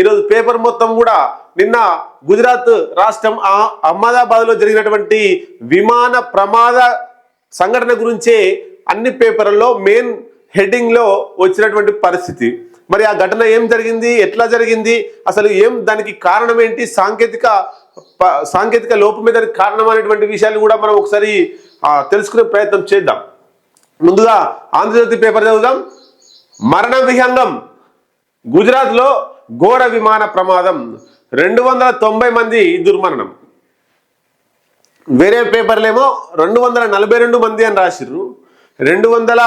ఈరోజు పేపర్ మొత్తం కూడా నిన్న గుజరాత్ రాష్ట్రం అహ్మదాబాద్లో జరిగినటువంటి విమాన ప్రమాద సంఘటన గురించే అన్ని పేపర్లలో మెయిన్ హెడ్డింగ్లో వచ్చినటువంటి పరిస్థితి. మరి ఆ ఘటన ఏం జరిగింది? ఎట్లా జరిగింది? అసలు ఏం దానికి కారణం ఏంటి? సాంకేతిక ప- సాంకేతిక లోపం మీద దానికి కారణం అనేటువంటి విషయాలు కూడా మనం ఒకసారి తెలుసుకునే ప్రయత్నం చేద్దాం. ముందుగా ఆంధ్రజ్యోతి పేపర్ చదువుదాం. మరణ విహంగం. గుజరాత్లో ఘోర విమాన ప్రమాదం రెండు వందల తొంభై మంది దుర్మరణం. వేరే పేపర్లేమో రెండు వందల నలభై రెండు మంది అని రాసిర్రు. రెండు వందల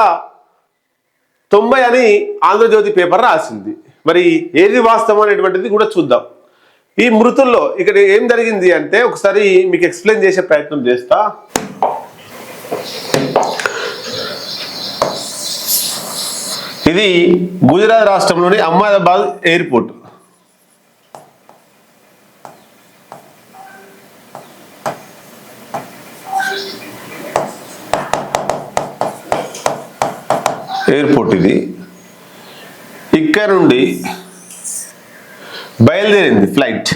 తొంభై అని ఆంధ్రజ్యోతి పేపర్ రాసింది. మరి ఏది వాస్తవం అనేటువంటిది కూడా చూద్దాం. ఈ మృతుల్లో ఇక్కడ ఏం జరిగింది అంటే ఒకసారి మీకు ఎక్స్ప్లెయిన్ చేసే ప్రయత్నం చేస్తా. ఇది గుజరాత్ రాష్ట్రంలోని అహ్మదాబాద్ ఎయిర్పోర్ట్. ఎయిర్పోర్ట్ ఇది. ఇక్కడ నుండి బయలుదేరింది ఫ్లైట్.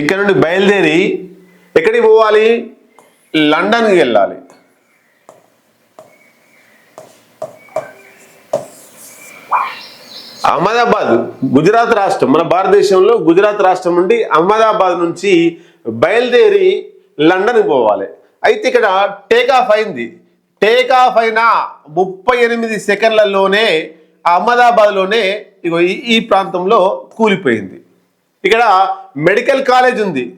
ఇక్కడ నుండి బయలుదేరి ఎక్కడికి పోవాలి? లండన్కి వెళ్ళాలి. అహ్మదాబాద్ గుజరాత్ రాష్ట్రం మన భారతదేశంలో గుజరాత్ రాష్ట్రం నుండి అహ్మదాబాద్ నుంచి బయలుదేరి లండన్కి పోవాలి. అయితే ఇక్కడ టేక్ ఆఫ్ అయింది. టేక్ ఆఫ్ అయిన ముప్పై ఎనిమిది సెకండ్లలోనే అహ్మదాబాద్లోనే ఇగో ఈ- ఈ ప్రాంతంలో కూలిపోయింది. ఇక్కడ మెడికల్ కాలేజ్ ఉంది.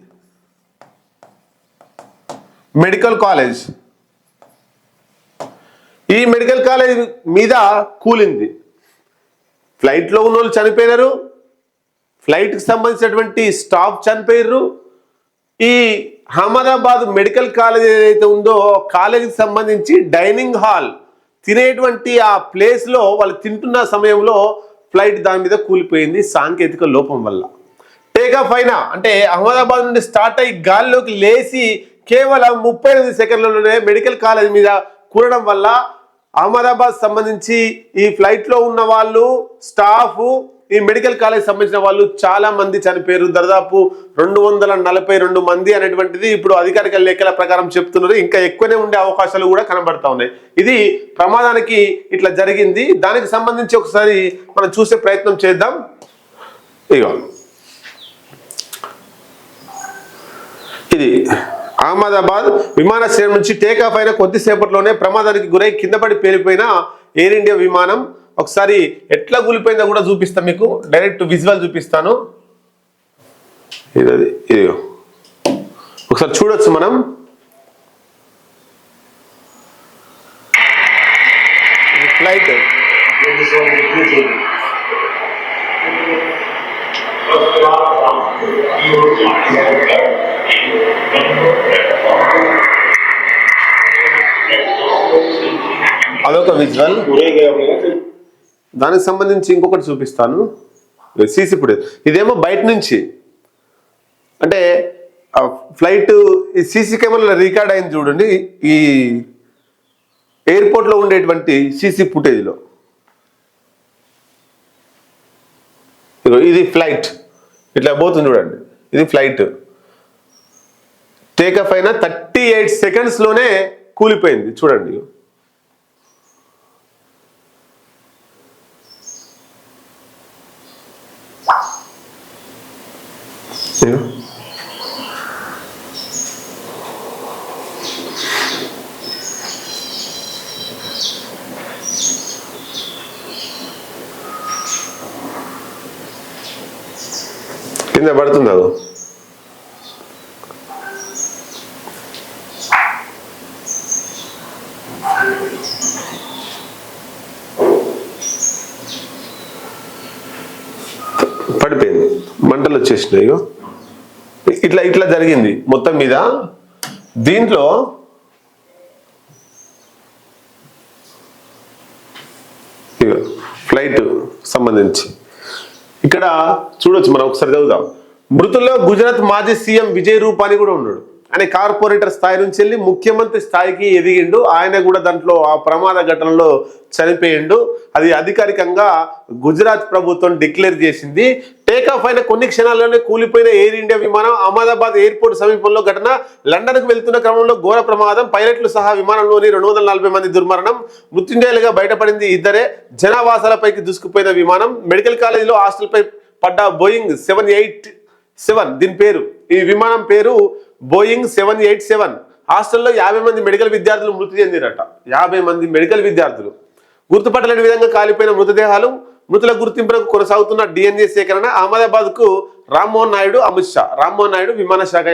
Medical college. ఈ మెడికల్ కాలేజ్ మీద కూలింది. ఫ్లైట్లో ఉన్న వాళ్ళు చనిపోయినారు. ఫ్లైట్కి సంబంధించినటువంటి స్టాఫ్ చనిపోయారు ఈ అహ్మదాబాద్ మెడికల్ కాలేజ్ ఏదైతే ఉందో కాలేజీకి సంబంధించి డైనింగ్ హాల్ తినేటువంటి ఆ ప్లేస్లో వాళ్ళు తింటున్న సమయంలో ఫ్లైట్ దాని మీద కూలిపోయింది సాంకేతిక లోపం వల్ల. టేక్ ఆఫ్ అయినా అంటే అహ్మదాబాద్ నుండి స్టార్ట్ అయ్యి గాల్లోకి లేచి కేవలం ముప్పై ఎనిమిది సెకండ్లలోనే మెడికల్ కాలేజ్ మీద కూరడం వల్ల అహ్మదాబాద్ సంబంధించి ఈ ఫ్లైట్లో ఉన్న వాళ్ళు స్టాఫ్ ఈ మెడికల్ కాలేజ్ సంబంధించిన వాళ్ళు చాలా మంది చనిపోయారు. దాదాపు రెండు వందల నలభై రెండు మంది అనేటువంటిది ఇప్పుడు అధికారిక లెక్కల ప్రకారం చెప్తున్నారు. ఇంకా ఎక్కువనే ఉండే అవకాశాలు కూడా కనబడతా ఉన్నాయి. ఇది ప్రమాదానికి ఇట్లా జరిగింది. దానికి సంబంధించి ఒకసారి మనం చూసే ప్రయత్నం చేద్దాం. ఇగో. ఇది అహ్మదాబాద్ విమానాశ్రయం నుంచి టేక్ అయిన కొద్దిసేపట్లోనే ప్రమాదానికి గురై కిందపడి పేలిపోయిన ఎయిర్ ఇండియా విమానం. ఒకసారి ఎట్లా కూలిపోయిందో కూడా చూపిస్తాను మీకు. డైరెక్ట్ విజువల్ చూపిస్తాను. ఇది అది ఇదిగో. ఒకసారి చూడొచ్చు మనం. ఫ్లైట్ అదొక విజువల్. దానికి సంబంధించి ఇంకొకటి చూపిస్తాను. CC footage. ఇదేమో బయట నుంచి. అంటే ఫ్లైట్ ఈ సీసీ కెమెరాలో రికార్డ్ అయింది చూడండి. ఈ ఎయిర్పోర్ట్లో ఉండేటువంటి సీసీ ఫుటేజ్లో. ఇది ఫ్లైట్. ఇట్లా పోతుంది చూడండి. ఇది ఫ్లైట్. టేకఫ్ అయిన థర్టీ ఎయిట్ సెకండ్స్లోనే కూలిపోయింది. చూడండి. కింద పడుతుంది అది పడిపోయింది మంటలు వచ్చేసినాయి ఇట్లా ఇట్లా జరిగింది మొత్తం మీద. దీంట్లో ఫ్లైట్ సంబంధించి. ఇక్కడ చూడొచ్చు మనం ఒకసారి చదువుదాం. మృతుల్లో గుజరాత్ మాజీ సీఎం విజయ్ రూపాని కూడా ఉన్నాడు. ఆయన కార్పొరేటర్ స్థాయి నుంచి వెళ్ళి ముఖ్యమంత్రి స్థాయికి ఎదిగిండు. ఆయన కూడా దాంట్లో ఆ ప్రమాద ఘటనలో చనిపోయిండు. అది అధికారికంగా గుజరాత్ ప్రభుత్వం డిక్లేర్ చేసింది. టేకాఫ్ అయిన కొన్ని క్షణాల్లోనే కూలిపోయిన ఎయిర్ ఇండియా విమానం అహ్మదాబాద్ ఎయిర్పోర్ట్ సమీపంలో ఘటన. లండన్కు వెళ్తున్న క్రమంలో ఘోర ప్రమాదం. పైలట్లు సహా విమానంలోని రెండు వందల నలభై మంది దుర్మరణం. మృత్యుంజయులుగా బయటపడింది ఇద్దరే. జనావాసాలపైకి దూసుకుపోయిన విమానం. మెడికల్ కాలేజీలో హాస్టల్పై పడ్డ బోయింగ్ సెవెన్ ఎయిట్ సెవెన్. దీని పేరు. ఈ విమానం పేరు బోయింగ్ సెవెన్ ఎయిట్ సెవెన్ హాస్టల్లో యాభై మంది మెడికల్ విద్యార్థులు మృతి చెందినట యాభై మంది మెడికల్ విద్యార్థులు. గుర్తుపట్టలేని విధంగా కాలిపోయిన మృతదేహాలు మృతుల గుర్తింపులకు కొనసాగుతున్న డిఎన్ఏ సేకరణ అహ్మదాబాద్కు రామ్మోహన్ నాయుడు అమిత్ షా. రామ్మోహన్ నాయుడు విమాన శాఖ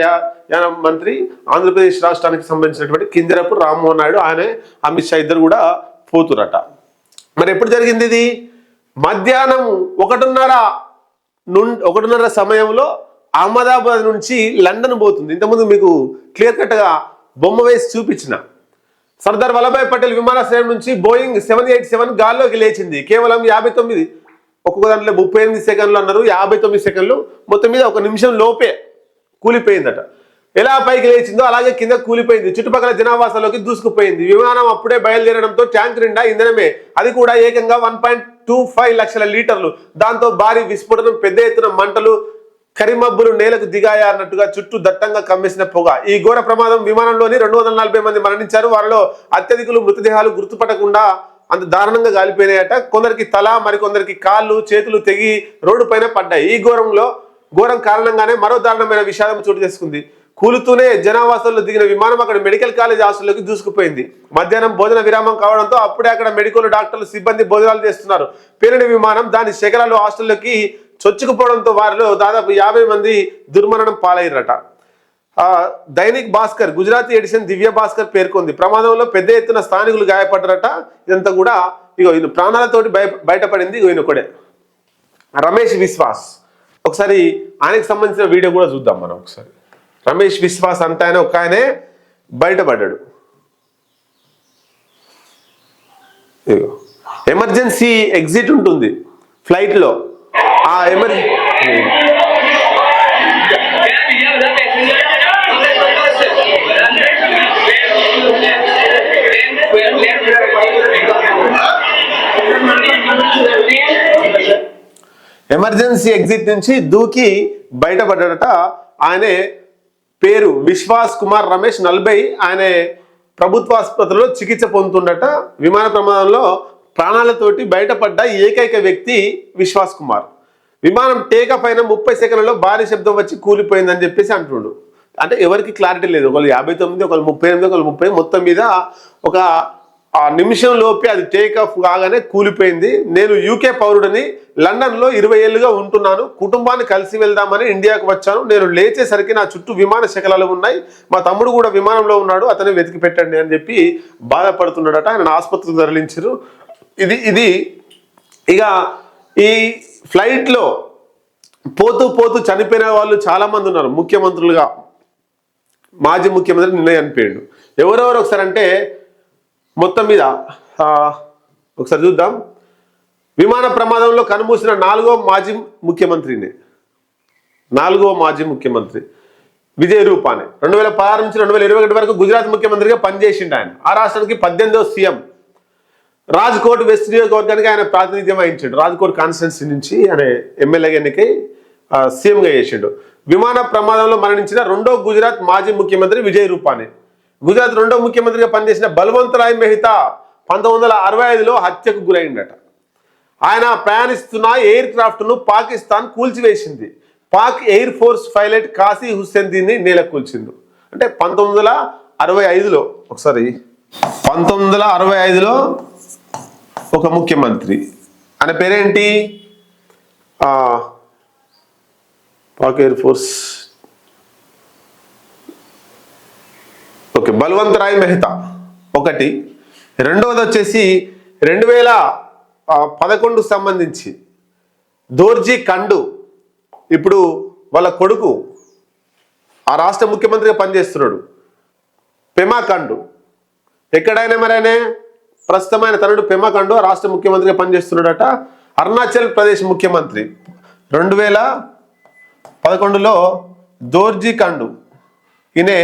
యాన మంత్రి ఆంధ్రప్రదేశ్ రాష్ట్రానికి సంబంధించినటువంటి కింజరపు రామ్మోహన్ నాయుడు ఆయన అమిత్ షా ఇద్దరు కూడా పోతురట. మరి ఎప్పుడు జరిగింది ఇది? మధ్యాహ్నం ఒకటిన్నర నుండి ఒకటిన్నర సమయంలో అహ్మదాబాద్ నుంచి లండన్ పోతుంది. ఇంతకుముందు మీకు క్లియర్ కట్గా బొమ్మ వేసి చూపించిన. సర్దార్ వల్లభాయ్ పటేల్ విమానాశ్రయం నుంచి బోయింగ్ సెవెన్ ఎయిట్ సెవెన్ గాల్లోకి లేచింది. కేవలం యాభై తొమ్మిది ఒక్కొక్క దాంట్లో ముప్పై ఎనిమిది సెకండ్లు అన్నారు. యాభై తొమ్మిది సెకండ్లు మొత్తం మీద ఒక నిమిషం లోపే కూలిపోయిందట. ఎలా పైకి లేచిందో అలాగే కింద కూలిపోయింది. చుట్టుపక్కల జనావాసాలోకి దూసుకుపోయింది. విమానం అప్పుడే బయలుదేరడంతో ట్యాంక్ నిండా ఇంధనమే. అది కూడా ఏకంగా వన్ పాయింట్ టూ ఫైవ్ లక్షల లీటర్లు. దాంతో భారీ విస్ఫోటనం పెద్ద ఎత్తున మంటలు కరిమబ్బులు నేలకు దిగాయా అన్నట్టుగా చుట్టూ దట్టంగా కమ్మేసిన పొగ. ఈ ఘోర ప్రమాదం విమానంలోని రెండు వందల నలభై మంది మరణించారు. వారిలో అత్యధికులు మృతదేహాలు గుర్తుపట్టకుండా అంత దారుణంగా గాలిపోయినాయట. కొందరికి తల మరికొందరికి కాళ్ళు చేతులు తెగి రోడ్డు పైన పడ్డాయి. ఈ ఘోరంలో ఘోరం కారణంగానే మరో దారుణమైన విషాదం చోటు చేసుకుంది. కూలుతూనే జనావాసంలో దిగిన విమానం అక్కడ మెడికల్ కాలేజ్ హాస్టల్లోకి దూసుకుపోయింది. మధ్యాహ్నం భోజన విరామం కావడంతో అప్పుడే అక్కడ మెడికల్ డాక్టర్లు సిబ్బంది భోజనాలు చేస్తున్నారు. పేరుని విమానం దాని శకలాలు హాస్టల్లోకి చొచ్చుకుపోవడంతో వారిలో దాదాపు యాభై మంది దుర్మరణం పాలయ్యారట దైనిక్ భాస్కర్ గుజరాతీ ఎడిషన్ దివ్య భాస్కర్ పేర్కొంది. ప్రమాదంలో పెద్ద ఎత్తున స్థానికులు గాయపడ్డారట. ఇదంతా కూడా ఇగో ఈయన ప్రాణాలతోటి బయ బయటపడింది ఇగో ఈయన ఒకడే రమేష్ విశ్వాస్. ఒకసారి ఆయనకు సంబంధించిన వీడియో కూడా చూద్దాం మనం ఒకసారి. రమేష్ విశ్వాస్ అంత ఆయన ఒక ఆయనే బయటపడ్డాడు. ఇగో. ఎమర్జెన్సీ ఎగ్జిట్ ఉంటుంది. ఫ్లైట్లో. ఆ ఎమర్జెన్సీ ఎమర్జెన్సీ ఎగ్జిట్ నుంచి దూకి బయటపడ్డట ఆయనే పేరు విశ్వాస్ కుమార్ రమేష్ నలభై. ఆయన ప్రభుత్వ ఆసుపత్రిలో చికిత్స పొందుతుండట. విమాన ప్రమాదంలో ప్రాణాలతోటి బయటపడ్డ ఏకైక వ్యక్తి విశ్వాస్ కుమార్. విమానం టేకప్ అయిన ముప్పై సెకండ్లలో భారీ శబ్దం వచ్చి కూలిపోయిందని చెప్పేసి అంటుండు. అంటే ఎవరికి క్లారిటీ లేదు. ఒకళ్ళు యాభై తొమ్మిది ఒకళ్ళు ముప్పై ఎనిమిది ఒకళ్ళు ముప్పై మొత్తం మీద ఒక ఆ నిమిషం లోపే అది టేక్ ఆఫ్ కాగానే కూలిపోయింది. నేను యూకే పౌరుడిని లండన్లో ఇరవై ఏళ్ళుగా ఉంటున్నాను. కుటుంబాన్ని కలిసి వెళ్దామని ఇండియాకు వచ్చాను. నేను లేచేసరికి నా చుట్టూ విమాన శకలాలు ఉన్నాయి. మా తమ్ముడు కూడా విమానంలో ఉన్నాడు. అతని వెతికి పెట్టండి అని చెప్పి బాధపడుతున్నాడట. ఆయన ఆసుపత్రికి తరలించారు ఇది ఇది ఇక ఈ ఫ్లైట్లో పోతూ పోతూ చనిపోయిన వాళ్ళు చాలామంది ఉన్నారు. ముఖ్యమంత్రులుగా మాజీ ముఖ్యమంత్రి నిన్న చనిపోయాడు ఎవరెవరు ఒకసారి అంటే మొత్తం మీద ఒకసారి చూద్దాం. విమాన ప్రమాదంలో కనుమూసిన నాలుగో మాజీ ముఖ్యమంత్రిని. నాలుగో మాజీ ముఖ్యమంత్రి. విజయ్ రూపానే. రెండు వేల పదహారు నుంచి రెండు వేల ఇరవై ఒకటి వరకు గుజరాత్ ముఖ్యమంత్రిగా పనిచేసిండు ఆయన. ఆ రాష్ట్రానికి పద్దెనిమిదో సీఎం. రాజ్కోట్ వెస్ట్ నియోజకవర్గానికి ఆయన ప్రాతినిధ్యం వహించాడు. రాజ్కోట్ కాన్స్టిట్యున్సీ నుంచి ఆయన ఎమ్మెల్యేగా ఎన్నికై సీఎంగా చేసిండు. విమాన ప్రమాదంలో మరణించిన రెండో గుజరాత్ మాజీ ముఖ్యమంత్రి విజయ్ రూపాని. గుజరాత్ రెండో ముఖ్యమంత్రిగా పనిచేసిన బల్వంత్ రాయ్ మెహతా పంతొమ్మిది వందల అరవై ఐదులో హత్యకు గురైండట. ఆయన ప్రయాణిస్తున్న ఎయిర్ క్రాఫ్ట్ను Pakistan కూల్చివేసింది. Pak air force pilot Kasi Hussain దీన్ని నేల కూల్చిండు అంటే పంతొమ్మిది వందల అరవై ఐదులో ఒకసారి పంతొమ్మిది వందల అరవై ఐదులో ఒక ముఖ్యమంత్రి. ఆయన పేరేంటి? Pak air force. Okay Balwant Rai Mehta. ఒకటి. రెండవది వచ్చేసి రెండు వేల పదకొండుకు సంబంధించి దోర్జీ కండు ఇప్పుడు వాళ్ళ కొడుకు ఆ రాష్ట్ర ముఖ్యమంత్రిగా పనిచేస్తున్నాడు. పెమా కండు ఎక్కడైనా మరైనా ప్రస్తుతం ఆయన తనుడు పెమ్మకండు రాష్ట్ర ముఖ్యమంత్రిగా పనిచేస్తున్నాడట. అరుణాచల్ ప్రదేశ్ ముఖ్యమంత్రి. రెండు వేల పదకొండులో దోర్జీ కండు ఈయనే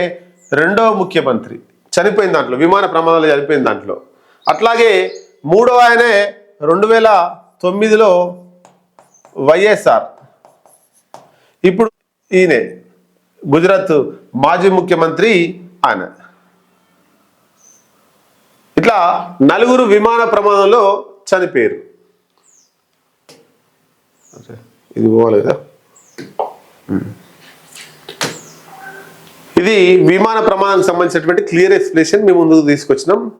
రెండవ ముఖ్యమంత్రి. చనిపోయిన దాంట్లో విమాన ప్రమాదాలు చనిపోయిన దాంట్లో. అట్లాగే మూడవ ఆయనే రెండు వేల తొమ్మిదిలో వైఎస్ఆర్. ఇప్పుడు ఈయనే గుజరాత్ మాజీ ముఖ్యమంత్రి ఆయన. ఇట్లా నలుగురు విమాన ప్రమాదంలో చనిపోయారు. ఇది పోవాలి కదా? ఇది విమాన ప్రమాదానికి సంబంధించినటువంటి క్లియర్ ఎక్స్ప్లెనేషన్ మేము ముందుకు తీసుకొచ్చినాం.